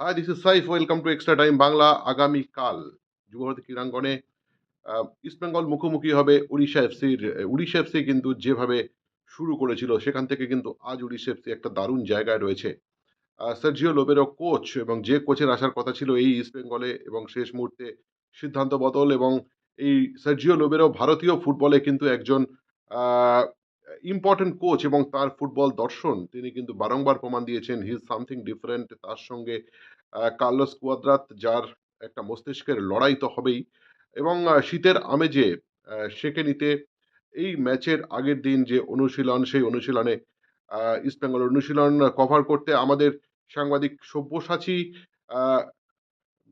Hi this is Saif welcome to extra time Bangla আগামীকাল যুবভারতী ক্রীড়াঙ্গনে ইস্টবেঙ্গল মুখোমুখি হবে উড়িষ্যা এফসির উড়িষ্যা এফসি কিন্তু যেভাবে শুরু করেছিল, সেখান থেকে কিন্তু আজ উড়িষ্যা এফসি একটা দারুণ জায়গায় রয়েছে। সার্জিও লোবেরো কোচ এবং যে কোচের আসার কথা ছিল এই ইস্টবেঙ্গলে এবং শেষ মুহূর্তে সিদ্ধান্ত বদল এবং এই সার্জিও লোবেরো ভারতীয় ফুটবলে কিন্তু একজন ইম্পর্টেন্ট কোচ এবং তার ফুটবল দর্শন তিনি কিন্তু বারংবার প্রমাণ দিয়েছেন। হি ইজ সামথিং ডিফারেন্ট তার সঙ্গে কার্লোস কুয়াদ্রাত, যার একটা মস্তিষ্কের লড়াই তো হবেই এবং শীতের আমেজে সেঁকে নিতে এই ম্যাচের আগের দিন যে অনুশীলন, সেই অনুশীলনে ইস্টবেঙ্গল অনুশীলন কভার করতে আমাদের সাংবাদিক সব্যসাচী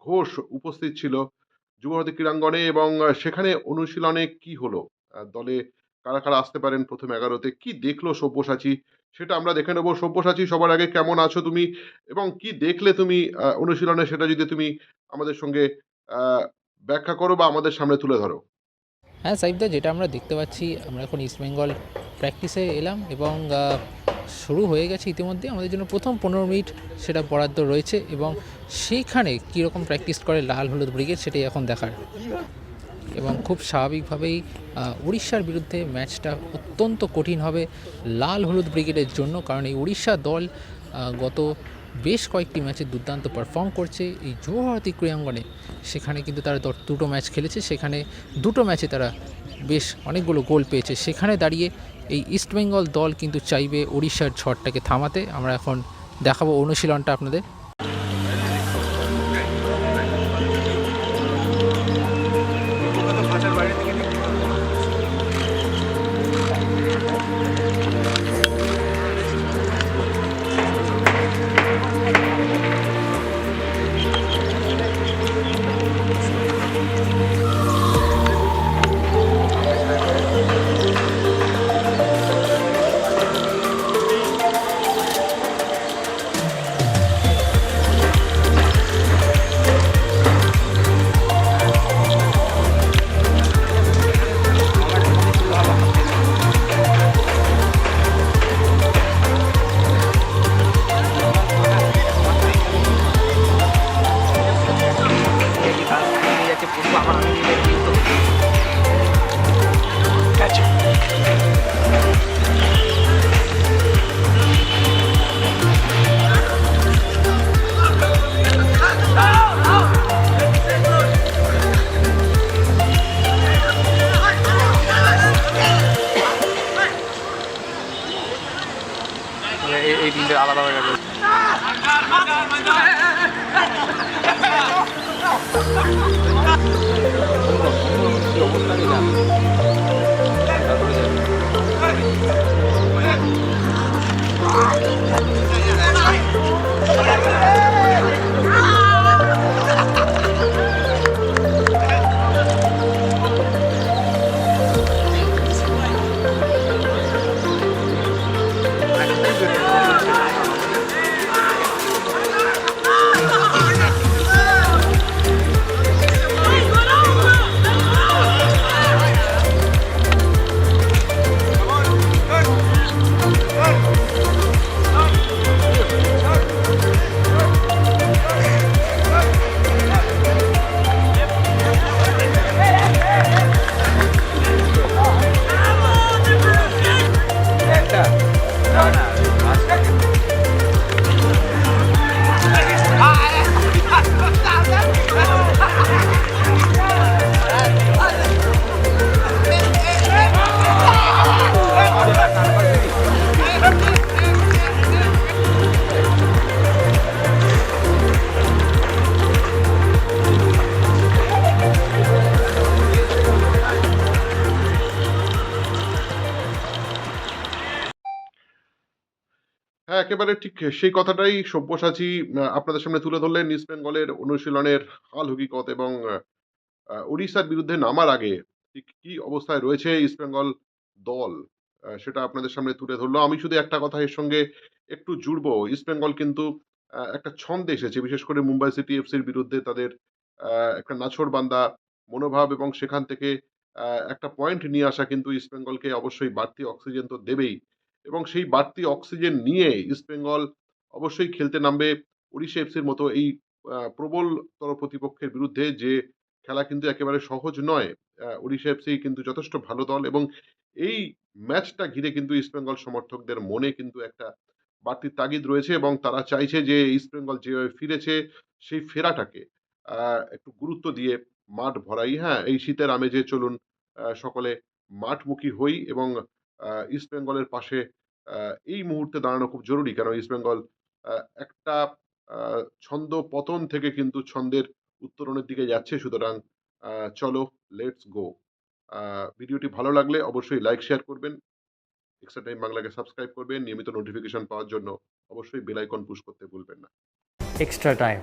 ঘোষ উপস্থিত ছিল যুবভারতী ক্রীড়াঙ্গনে এবং সেখানে অনুশীলনে কি হলো? দলে কারা কারা আসতে পারেন প্রথম এগারোতে? কি দেখল সব্যসাচী? সেটা আমরা দেখে নেব। সব্যসাচী, সবার আগে কেমন আছো তুমি? এবং কি দেখলে তুমি অনুশীলনে? সেটা যদি তুমি আমাদের সঙ্গে ব্যাখ্যা করো বা আমাদের সামনে তুলে ধরো। হ্যাঁ সাইফদা যেটা আমরা দেখতে পাচ্ছি, আমরা এখন ইস্টবেঙ্গল প্র্যাকটিসে এলাম এবং শুরু হয়ে গেছে ইতিমধ্যে। আমাদের জন্য প্রথম পনেরো মিনিট সেটা বরাদ্দ রয়েছে এবং সেইখানে কীরকম প্র্যাকটিস করে লাল হলুদ ব্রিগেড সেটাই এখন দেখার। এবং খুব স্বাভাবিকভাবেই উড়িষ্যার বিরুদ্ধে ম্যাচটা অত্যন্ত কঠিন হবে লাল হলুদ ব্রিগেডের জন্য, কারণ এই উড়িষ্যা দল গত বেশ কয়েকটি ম্যাচে দুর্দান্ত পারফর্ম করছে। এই যুবভারতী ক্রীড়াঙ্গনে সেখানে কিন্তু তারা দুটো ম্যাচ খেলেছে। সেখানে দুটো ম্যাচে তারা বেশ অনেকগুলো গোল পেয়েছে। সেখানে দাঁড়িয়ে এই ইস্টবেঙ্গল দল কিন্তু চাইবে উড়িষ্যার ঝড়টাকে থামাতে। আমরা এখন দেখাবো অনুশীলনটা আপনাদের। Yeah. একেবারে ঠিক সেই কথাটাই সব্যসাচী আপনাদের সামনে তুলে ধরলেন ইস্ট বেঙ্গলের অনুশীলনের হাল হকিকত এবং উড়িষ্যার বিরুদ্ধে নামার আগে ঠিক কি অবস্থায় রয়েছে ইস্ট বেঙ্গল দল সেটা আপনাদের সামনে তুলে ধরলো। আমি শুধু একটা কথা এর সঙ্গে একটু জুড়বো। ইস্ট বেঙ্গল কিন্তু একটা ছন্দে এসেছে। বিশেষ করে মুম্বাই সিটি এফসির বিরুদ্ধে তাদের একটা নাছর বান্দা মনোভাব এবং সেখান থেকে একটা পয়েন্ট নিয়ে আসা কিন্তু ইস্ট বেঙ্গলকে অবশ্যই বাড়তি অক্সিজেন তো দেবেই। এবং সেই বাড়তি অক্সিজেন নিয়ে ইস্টবেঙ্গল অবশ্যই খেলতে নামবে ওড়িশা এফসির মতো এই প্রবলতর প্রতিপক্ষের বিরুদ্ধে যে খেলা কিন্তু একেবারে সহজ নয় ওড়িশা এফসি কিন্তু যথেষ্ট ভালো দল এবং এই ম্যাচটা ঘিরে কিন্তু ইস্টবেঙ্গল সমর্থকদের মনে কিন্তু একটা বাড়তি তাগিদ রয়েছে এবং তারা চাইছে যে ইস্টবেঙ্গল যেভাবে ফিরেছে সেই ফেরাটাকে একটু গুরুত্ব দিয়ে মাঠ ভরাই। হ্যাঁ এই শীতের আমেজে চলুন সকলে মাঠমুখী হই এবং ইস্টবেঙ্গলের পাশে এই মুহূর্তে দাঁড়ানো খুব জরুরি। কেন ইস্টবেঙ্গল একটা ছন্দ পতন থেকে কিন্তু ছন্দের উত্তরণের দিকে যাচ্ছে। সুতরাং চলো লেটস গো ভিডিওটি ভালো লাগলে অবশ্যই লাইক শেয়ার করবেন। এক্সট্রা টাইম বাংলাকে সাবস্ক্রাইব করবেন। নিয়মিত নোটিফিকেশন পাওয়ার জন্য অবশ্যই বেল আইকন পুশ করতে ভুলবেন না। Extra time.